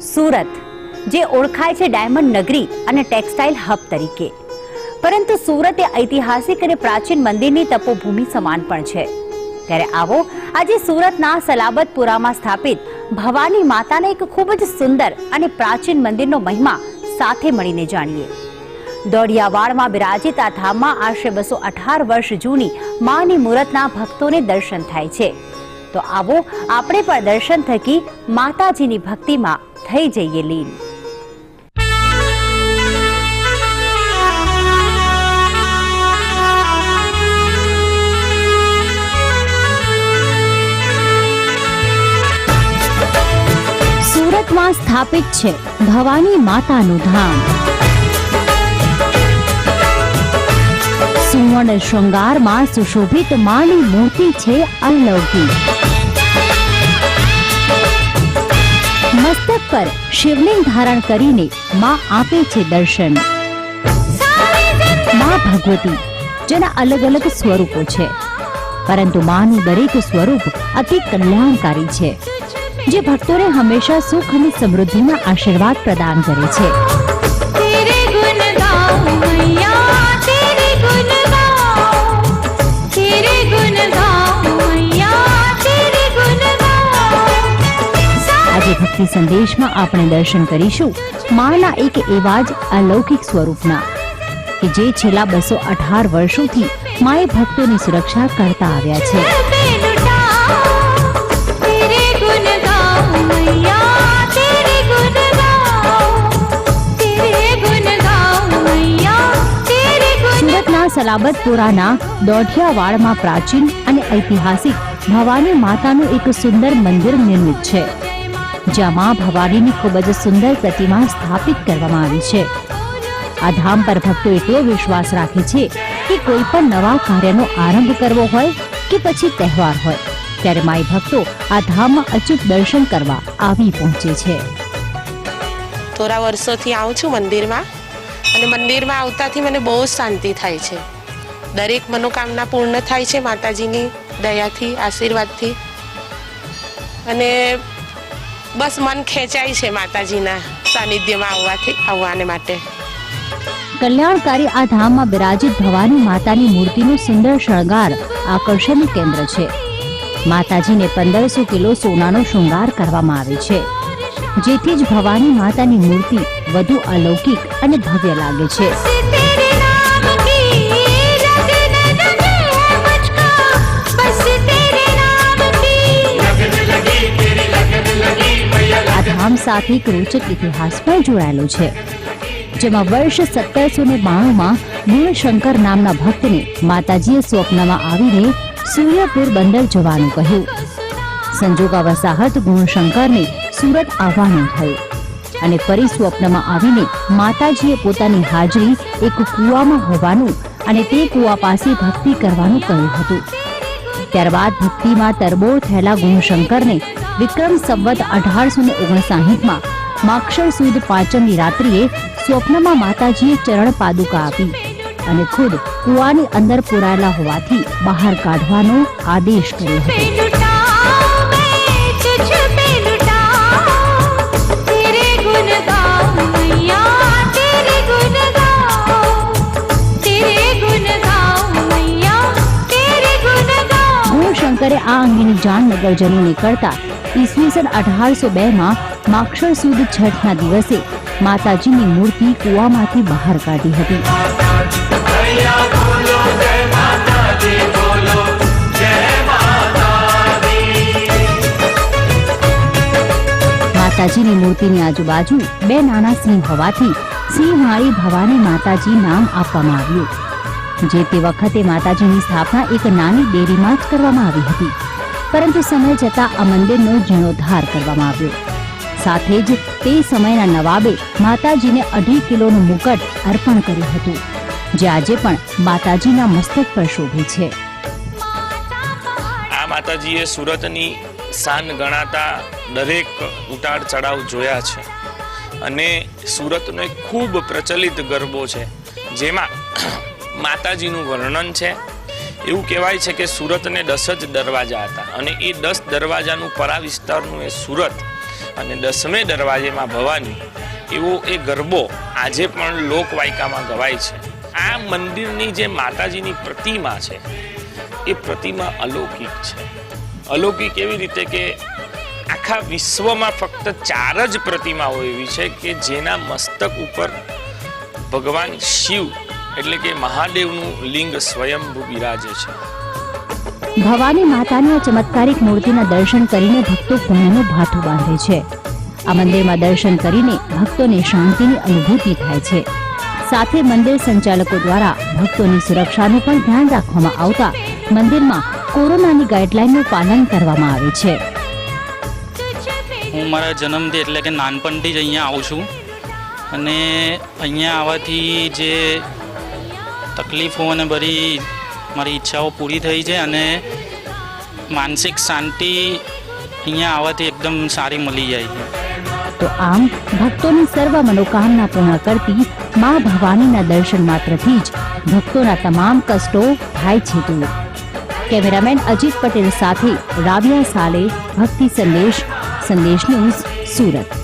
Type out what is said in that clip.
સુરત, જે ઓળખાય છે ડાયમંડ નગરી અને ટેક્સટાઇલ હબ તરીકે. પરંતુ સુરત એ ઐતિહાસિક અને પ્રાચીન મંદિરની તપોભૂમિ સમાન પણ છે. ત્યારે આવો, આજે સુરતના સલાબતપુરામાં સ્થાપિત ભવાની માતાના એક ખૂબ જ સુંદર અને પ્રાચીન મંદિરનો મહિમા સાથે મળીને જાણીએ. દોડિયાવાડમાં બિરાજિત આ ધામમાં આશરે બસો અઢાર વર્ષ જૂની માની મૂર્તના ભક્તોને દર્શન થાય છે. તો આવો આપણે પણ દર્શન થકી માતાજીની ભક્તિમાં થઈ જઈએ લીન. સુરતમાં સ્થાપિત છે ભવાની માતાનું ધામ. સુવર્ણ શૃંગારમાં સુશોભિત માની મૂર્તિ છે અલૌકિક. મસ્તક પર શિવલિંગ ધારણ કરીને માં આપે છે દર્શન. માં ભગવતી, જેના અલગ અલગ સ્વરૂપો છે. પરંતુ માનું દરેક સ્વરૂપ અતિ કલ્યાણકારી છે, જે ભક્તોને હંમેશા સુખ અને સમૃદ્ધિના આશીર્વાદ પ્રદાન કરે છે. ભક્તિ સંદેશમાં આપણે દર્શન કરીશું. માના એક એવા જ અલૌકિક સ્વરૂપના કે જે છેલ્લા બસો અઢાર વર્ષોથી માએ ભક્તોની સુરક્ષા કરતા આવ્યા છે. સુરતના સલાબતપુરાના દોઢિયાવાડમાં પ્રાચીન અને ઐતિહાસિક ભવાની માતાનું એક સુંદર મંદિર નિર્મિત છે. જ્યાં ભવાનીની ખૂબ જ સુંદર પ્રતિમા સ્થાપિત કરવામાં આવી છે. આ ધામ પર ભક્તો એટલો વિશ્વાસ રાખે છે કે કોઈ પણ નવા કાર્યનો આરંભ કરવો હોય કે પછી તહેવાર હોય, ત્યારે માઈ ભક્તો આ ધામમાં અચૂક દર્શન કરવા આવી પહોંચે છે. થોડા વર્ષોથી આવું છું મંદિરમાં અને મંદિરમાં આવતાથી મને બહુ જ શાંતિ થાય છે. દરેક મનોકામના પૂર્ણ થાય છે માતાજીની દયાથી, આશીર્વાદથી. અને બસ મન ખેંચાય છે માતાજીના સાનિધ્યમાં આવવાથી, આવવાને માટે. કલ્યાણકારી આ ધામમાં બિરાજિત ભવાની માતાની મૂર્તિનું સુંદર શણગાર આકર્ષણનું કેન્દ્ર છે. માતાજીને પંદરસો કિલો સોનાનો શૃંગાર કરવામાં આવે છે. જેથી જ ભવાની માતાની મૂર્તિ વધુ અલૌકિક અને ભવ્ય લાગે છે. સાથે એક રોચક ઇતિહાસ પણ જોડાયેલો છે. જેમાં વર્ષ સત્તરસો ને બાણુંમાં ગુણશંકર નામના ભક્તને માતાજીએ સ્વપ્નમાં આવીને સૂર્યપુર બંદર જવાનું કહ્યું. સંજોગા ગુણશંકરને સુરત આવવાનું થયું. અને ફરી સ્વપ્નમાં આવીને માતાજીએ પોતાની હાજરી એક કૂવામાં હોવાનું અને તે કૂવા પાસે ભક્તિ કરવાનું કહ્યું હતું. ત્યારબાદ ભક્તિમાં તરબોળ થયેલા ગુણશંકરને વિક્રમ સંવત અઢારસો ને ઓગણસાહીઠમાં માક્ષર સુદ પાંચમની રાત્રિએ સ્વપ્નમાં માતાજીએ ચરણ પાદુકા આપી અને ખુદ કુવાની અંદર પુરાયેલા હોવાથી બહાર કાઢવાનો આદેશ કર્યો હતો. આ અંગેની જાણ નગરજનોને કરતા ઈસવીસન અઢારસો બેમાં માક્ષર સુદ છઠના દિવસે માતાજીની મૂર્તિ કુવામાંથી બહાર કાઢી હતી. માતાજીની મૂર્તિની આજુબાજુ બે નાના સિંહ હોવાથી સિંહવાળી ભવાની માતાજી નામ આપવામાં આવ્યું. જે તે વખતે માતાજીની સ્થાપના એક નાની ડેરીમાં જ કરવામાં આવી હતી. પરંતુ સમય જતાં આ મંદિરનો જીર્ણોદ્ધાર કરવામાં આવ્યો. સાથે જ તે સમયના નવાબે માતાજીને અઢી કિલોનું મુકટ અર્પણ કર્યું હતું, જે આજે પણ માતાજીના મસ્તક પર શોભે છે. આ માતાજીએ સુરતની શાન ગણાતા દરેક ઉતાર ચડાવ જોયા છે અને સુરતનો એક ખૂબ પ્રચલિત ગરબો છે, જેમાં માતાજીનું વર્ણન છે એવું કહેવાય છે કે સુરતને દસ જ દરવાજા હતા. અને એ દસ દરવાજાનું પરા વિસ્તારનું એ સુરત અને દસમે દરવાજેમાં ભવાની એવો એ ગરબો આજે પણ લોકવાયકામાં ગવાય છે. આ મંદિરની જે માતાજીની પ્રતિમા છે, એ પ્રતિમા અલૌકિક છે. અલૌકિક એવી રીતે કે આખા વિશ્વમાં ફક્ત ચાર જ પ્રતિમાઓ એવી છે કે જેના મસ્તક ઉપર ભગવાન શિવ એટલે કે મહાદેવનું લિંગ સ્વયંભૂ બિરાજે છે. ભવાની માતાની આ ચમત્કારિક મૂર્તિના દર્શન કરીને ભક્તો પુણ્યનું ભાથું બાંધે છે. આ મંદિરમાં દર્શન કરીને ભક્તોને શાંતિની અનુભૂતિ થાય છે. સાથે મંદિર સંચાલકો દ્વારા ભક્તોની સુરક્ષાનું પણ ધ્યાન રાખવામાં આવતા મંદિરમાં કોરોનાની ગાઈડલાઈનનું પાલન કરવામાં આવે છે. હું મારા જન્મથી એટલે કે નાનપણથી જ અહીંયા આવું છું. અને અહીંયા આવવાથી જે તકલીફો અને બધી મારી ઈચ્છાઓ પૂરી થઈ છે અને માનસિક શાંતિ અહીંયા આવવાથી એકદમ સારી મળી જાય છે. તો આમ ભક્તોની સર્વ મનોકામના પૂર્ણ કરતી મા ભવાનીના દર્શન માત્રથી જ ભક્તોના તમામ કષ્ટો થાય છે દૂર કેમેરામેન અજીત પટેલ સાથે રાવિયા સાલે ભક્તિ સંદેશ સંદેશ ન્યૂઝ સુરત.